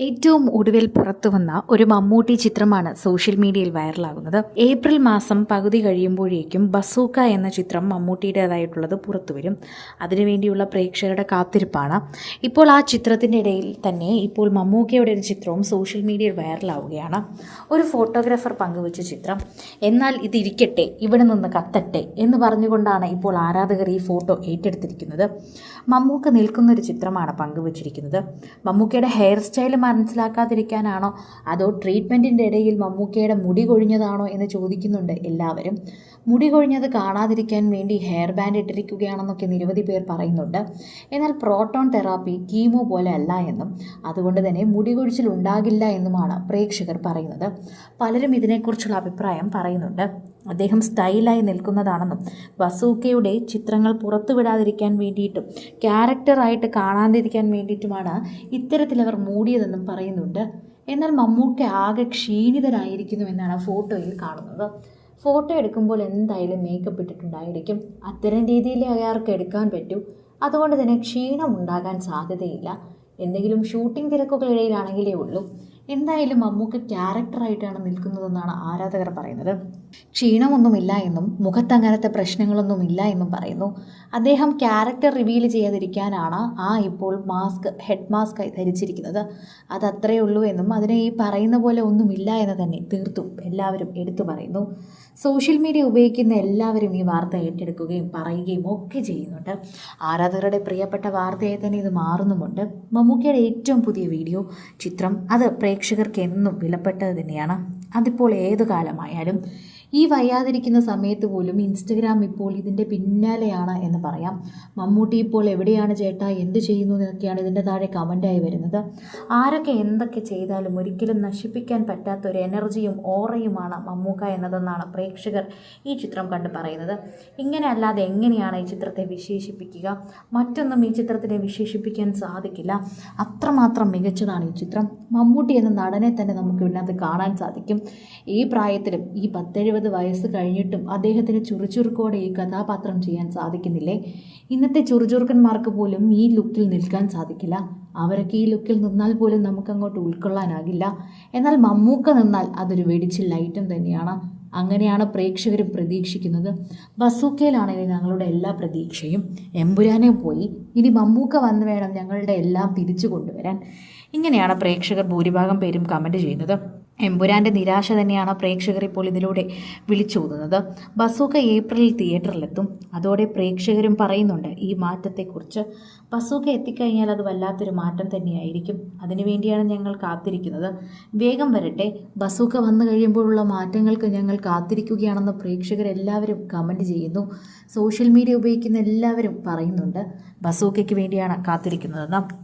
ഏറ്റവും ഒടുവിൽ പുറത്തു വന്ന ഒരു മമ്മൂട്ടി ചിത്രമാണ് സോഷ്യൽ മീഡിയയിൽ വൈറലാകുന്നത്. ഏപ്രിൽ മാസം പകുതി കഴിയുമ്പോഴേക്കും ബസൂക്ക എന്ന ചിത്രം മമ്മൂട്ടിയുടേതായിട്ടുള്ളത് പുറത്തു വരും. അതിനുവേണ്ടിയുള്ള പ്രേക്ഷകരുടെ കാത്തിരിപ്പാണ്. ഇപ്പോൾ ആ ചിത്രത്തിന്റെ ഇടയിൽ തന്നെ ഇപ്പോൾ മമ്മൂക്കയുടെ ഒരു ചിത്രവും സോഷ്യൽ മീഡിയയിൽ വൈറലാവുകയാണ്. ഒരു ഫോട്ടോഗ്രാഫർ പങ്കുവച്ച ചിത്രം എന്നാൽ ഇതിരിക്കട്ടെ ഇവിടെ നിന്ന് കത്തട്ടെ എന്ന് പറഞ്ഞുകൊണ്ടാണ് ഇപ്പോൾ ആരാധകർ ഈ ഫോട്ടോ ഏറ്റെടുത്തിരിക്കുന്നത്. മമ്മൂക്ക നിൽക്കുന്ന ഒരു ചിത്രമാണ് പങ്കുവച്ചിരിക്കുന്നത്. മമ്മൂക്കയുടെ ഹെയർ സ്റ്റൈൽ മനസ്സിലാക്കാതിരിക്കാനാണോ? അതോ ട്രീറ്റ്മെന്റിന്റെ ഇടയിൽ മമ്മൂക്കയുടെ മുടി കൊഴിഞ്ഞതാണോ എന്ന് ചോദിക്കുന്നുണ്ട് എല്ലാവരും. മുടി കൊഴിഞ്ഞത് കാണാതിരിക്കാൻ വേണ്ടി ഹെയർ ബാൻഡ് ഇട്ടിരിക്കുകയാണെന്നൊക്കെ നിരവധി പേർ പറയുന്നുണ്ട്. എന്നാൽ പ്രോട്ടോൺ തെറാപ്പി കീമോ പോലെ അല്ല എന്നും അതുകൊണ്ട് തന്നെ മുടി കൊഴിച്ചിൽ ഉണ്ടാകില്ല എന്നുമാണ് പ്രേക്ഷകർ പറയുന്നത്. പലരും ഇതിനെക്കുറിച്ചുള്ള അഭിപ്രായം പറയുന്നുണ്ട്. അദ്ദേഹം സ്റ്റൈലായി നിൽക്കുന്നതാണെന്നും വസൂക്കയുടെ ചിത്രങ്ങൾ പുറത്തുവിടാതിരിക്കാൻ വേണ്ടിയിട്ടും ക്യാരക്ടറായിട്ട് കാണാതിരിക്കാൻ വേണ്ടിയിട്ടുമാണ് ഇത്തരത്തിലവർ മൂടിയതെന്നും പറയുന്നുണ്ട്. എന്നാൽ മമ്മൂക്ക ആകെ ക്ഷീണിതരായിരിക്കുന്നു എന്നാണ് ഫോട്ടോയിൽ കാണുന്നത്. ഫോട്ടോ എടുക്കുമ്പോൾ എന്തായാലും മേക്കപ്പ് ഇട്ടിട്ടുണ്ടായിരിക്കും. അത്തരം രീതിയിൽ അയാൾക്ക് എടുക്കാൻ പറ്റൂ. അതുകൊണ്ട് തന്നെ ക്ഷീണം ഉണ്ടാകാൻ സാധ്യതയില്ല. എന്തെങ്കിലും ഷൂട്ടിംഗ് തിരക്കുകളിടയിലാണെങ്കിലേ ഉള്ളൂ. എന്തായാലും മമ്മൂക്ക ക്യാരക്ടറായിട്ടാണ് നിൽക്കുന്നതെന്നാണ് ആരാധകർ പറയുന്നത്. ക്ഷീണമൊന്നുമില്ല എന്നും മുഖത്തങ്ങനത്തെ പ്രശ്നങ്ങളൊന്നുമില്ല എന്നും പറയുന്നു. അദ്ദേഹം ക്യാരക്ടർ റിവീൽ ചെയ്യാതിരിക്കാനാണ് ആ ഇപ്പോൾ മാസ്ക് ഹെഡ് മാസ്ക് ധരിച്ചിരിക്കുന്നത്. അത് അത്രയേ ഉള്ളൂ എന്നും അതിനെ ഈ പറയുന്ന പോലെ ഒന്നുമില്ല എന്ന് തന്നെ തീർത്തും എല്ലാവരും എടുത്തു പറയുന്നു. സോഷ്യൽ മീഡിയ ഉപയോഗിക്കുന്ന എല്ലാവരും ഈ വാർത്ത ഏറ്റെടുക്കുകയും പറയുകയും ഒക്കെ ചെയ്യുന്നുണ്ട്. ആരാധകരുടെ പ്രിയപ്പെട്ട വാർത്തയായി തന്നെ ഇത് മാറുന്നുമുണ്ട്. മമ്മൂക്കയുടെ ഏറ്റവും പുതിയ വീഡിയോ ചിത്രം അത് പ്രേക്ഷകർക്ക് എന്നും വിലപ്പെട്ടത് തന്നെയാണ്. അതിപ്പോൾ ഏത് കാലമായാലും ഈ വയ്യാതിരിക്കുന്ന സമയത്ത് പോലും ഇൻസ്റ്റഗ്രാം ഇപ്പോൾ ഇതിന്റെ പിന്നാലെയാണ് എന്ന് പറയാം. മമ്മൂട്ടി ഇപ്പോൾ എവിടെയാണ് ചേട്ടാ? എന്ത് ചെയ്യുന്നു എന്നൊക്കെയാണ് ഇതിന്റെ താഴെ കമന്റായി വരുന്നത്. ആരൊക്കെ എന്തൊക്കെ ചെയ്താലും ഒരിക്കലും നശിപ്പിക്കാൻ പറ്റാത്ത ഒരു എനർജിയും ഓറയുമാണ് മമ്മൂക്ക എന്നതെന്നാണ് പ്രേക്ഷകർ ഈ ചിത്രം കണ്ട് പറയുന്നത്. ഇങ്ങനെ അല്ലാതെ എങ്ങനെയാണ് ഈ ചിത്രത്തെ വിശേഷിപ്പിക്കുക? മറ്റൊന്നും ഈ ചിത്രത്തിനെ വിശേഷിപ്പിക്കാൻ സാധിക്കില്ല. അത്രമാത്രം മികച്ചതാണ് ഈ ചിത്രം. മമ്മൂട്ടി എന്ന നടനെ തന്നെ നമുക്ക് ഇതിനകത്ത് കാണാൻ സാധിക്കും. ഈ പ്രായത്തിലും ഈ പത്തെഴുപത് വയസ്സ് കഴിഞ്ഞിട്ടും അദ്ദേഹത്തിന് ചുറുചുറുക്കോടെ ഈ കഥാപാത്രം ചെയ്യാൻ സാധിക്കുന്നില്ലേ? ഇന്നത്തെ ചുറുചുറുക്കന്മാർക്ക് പോലും ഈ ലുക്കിൽ നിൽക്കാൻ സാധിക്കില്ല. അവരൊക്കെ ഈ ലുക്കിൽ നിന്നാൽ പോലും നമുക്കങ്ങോട്ട് ഉൾക്കൊള്ളാനാകില്ല. എന്നാൽ മമ്മൂക്ക നിന്നാൽ അതൊരു വെടിച്ചിൽ ഐറ്റം തന്നെയാണ്. അങ്ങനെയാണ് പ്രേക്ഷകരും പ്രതീക്ഷിക്കുന്നത്. ബസൂക്കയിലാണ് ഇനി ഞങ്ങളുടെ എല്ലാ പ്രതീക്ഷയും. എമ്പുരാനെ പോയി. ഇനി മമ്മൂക്ക വന്ന് വേണം ഞങ്ങളുടെ എല്ലാം തിരിച്ചു കൊണ്ടുവരാൻ. ഇങ്ങനെയാണ് പ്രേക്ഷകർ ഭൂരിഭാഗം പേരും കമന്റ് ചെയ്യുന്നത്. എമ്പുരാന്റെ നിരാശ തന്നെയാണ് പ്രേക്ഷകർ ഇപ്പോൾ ഇതിലൂടെ വിളിച്ചോതുന്നത്. ബസൂക്ക ഏപ്രിലിൽ തിയേറ്ററിലെത്തും. അതോടെ പ്രേക്ഷകരും പറയുന്നുണ്ട് ഈ മാറ്റത്തെക്കുറിച്ച്. ബസൂക്ക എത്തിക്കഴിഞ്ഞാൽ അത് വല്ലാത്തൊരു മാറ്റം തന്നെയായിരിക്കും. അതിനുവേണ്ടിയാണ് ഞങ്ങൾ കാത്തിരിക്കുന്നത്. വേഗം വരട്ടെ. ബസൂക്ക വന്നു കഴിയുമ്പോഴുള്ള മാറ്റങ്ങൾക്ക് ഞങ്ങൾ കാത്തിരിക്കുകയാണെന്ന് പ്രേക്ഷകരെല്ലാവരും കമന്റ് ചെയ്യുന്നു. സോഷ്യൽ മീഡിയ ഉപയോഗിക്കുന്ന എല്ലാവരും പറയുന്നുണ്ട്. ബസൂക്കയ്ക്ക് വേണ്ടിയാണ് കാത്തിരിക്കുന്നതെന്ന്.